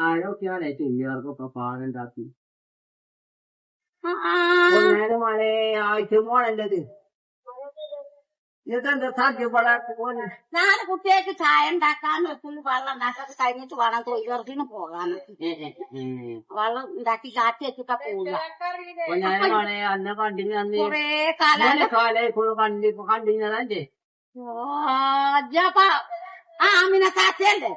ആരൊക്കെയാണ് ചെല്ലിയാർക്കൊക്കെ പാടുണ്ടാക്കി ആ, ആ. നേരം മഴ ആഴ്ച മോളല്ലത്. ഇതെന്താ സാധ്യപ്പെടാത്ത ഞാൻ കുട്ടികൾക്ക് ചായ ഉണ്ടാക്കാൻ വെള്ളം ഉണ്ടാക്കാൻ കഴിഞ്ഞിട്ട് വേണം തൊഴിലുറപ്പിന് പോകാൻ വെള്ളം ഉണ്ടാക്കി കാറ്റി വെച്ചിട്ടാ മഴ അന്നെ കണ്ടിന് കൊറേ കാലം കാലായിക്കോളും കണ്ടി കണ്ടിരുന്നതല്ലേ അജ്ജപ്പ. ആ അമിന കാറ്റല്ലേ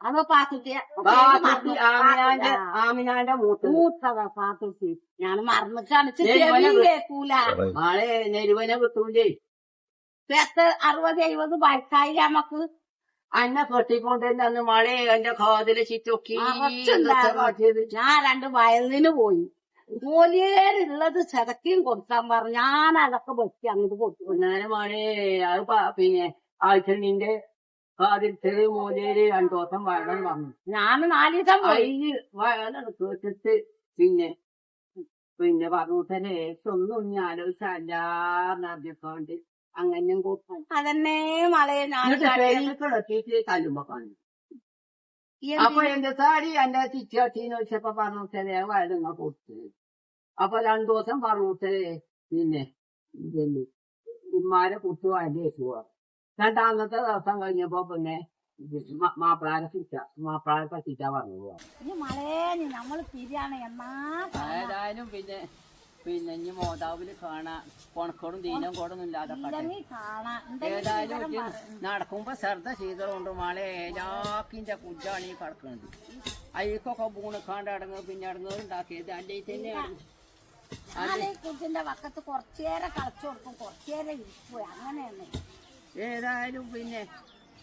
അത് പാത്തുട്ടിയ ബാത്തുട്ടി ആമിനാന്റെ ആമിനാന്റെ മൂത്തതാ പാത്തുട്ടി. ഞാൻ മറന്നിട്ടാണ് കേൾക്കൂല നെരുവനെ പത്ത് അറുപത് എഴുപത് വയസ്സായി നമുക്ക് അന്നെ കെട്ടിക്കൊണ്ടിരുന്ന അന്ന് മഴ എന്റെ കാതിൽ ചിറ്റൊക്കി. ഞാൻ രണ്ട് വയലിന് പോയി. മൂലിയേരുള്ളത് ചതക്കിയും കൊടുക്കാൻ പറഞ്ഞു. ഞാൻ അതൊക്കെ വെച്ച് അങ്ങോട്ട് കൊടുത്തു ഞാൻ മഴ അത് പിന്നെ ആഴ്ചണിന്റെ കാതിൽ ചെറിയ മൂലയിൽ രണ്ടു ദിവസം വെള്ളം വന്നു. ഞാൻ നാല് ദിവസം അതിന് വയലാണ് കേട്ടിട്ട് പിന്നെ പിന്നെ പറഞ്ഞേ ഒന്നും ഞാൻ ആലോചിച്ചല്ലാർന്നോണ്ട് അങ്ങനെയും കൊടുക്കും അതന്നെ മളയെ കിടത്തിയിട്ട് തല്ലുമ്പോ കാണും അപ്പൊ എന്റെ സാരി എന്റെ ചിച്ചാട്ടിന്ന് വെച്ചപ്പോ പറഞ്ഞേ വയലുങ്ങ കൊടുത്തു. അപ്പൊ രണ്ടു ദിവസം പറഞ്ഞേ പിന്നെ ഉമ്മാരെ ഉമ്മാരെ കുത്തു വയൽ വെച്ചുപോവാ രണ്ടാമത്തെ ദിവസം കഴിഞ്ഞപ്പോ പിന്നെ മാപ്പിളാരെ ചിറ്റ മാപ്പിളാരെ പറ്റിച്ച പറഞ്ഞു പോവാ ഈ നമ്മൾ തിരിയാണ് എന്നാ ഏതായാലും പിന്നെ പിന്നെ ഇനി മോതാവിൽ കാണാ. കൊണക്കോടും തീനം കോടൊന്നും ഇല്ലാതെ കട്ടെ. ഇല്ലെങ്കിൽ കാണാം. ഏതായാലും ഇജ്ജ് നടക്കുമ്പോ ശ്രദ്ധ ചെയ്തതുകൊണ്ട് മഴ ഏലാക്കിന്റെ കുജാണ് ഈ കിടക്കുന്നത് അയക്കൊക്കെ പൂണിക്കാണ്ട് അടങ്ങ് പിന്നെ അടങ്ങ് ഉണ്ടാക്കിയത് അല്ലേ തന്നെ ഞാൻ ഈ കുട്ടിന്റെ വക്കത്ത് കുറച്ചേരെ കളിച്ചു കൊടുക്കും കുറച്ചേരെ ഇരിക്കും അങ്ങനെയാണ്. ഏതായാലും പിന്നെ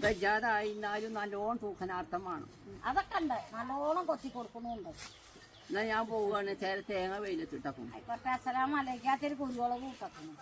വെജാതായിരുന്നാലും നല്ലോണം തൂക്കനാർത്ഥമാണ്. അതൊക്കെ ഉണ്ട്. നല്ലോണം കൊത്തി കൊടുക്കുന്നുണ്ട്. എന്നാ ഞാൻ പോവുകയാണ്. ചേര തേങ്ങ വെയിലത്തിട്ടക്കും ആയിക്കോട്ടെ. കുരുവളവ് കൂട്ടക്കണം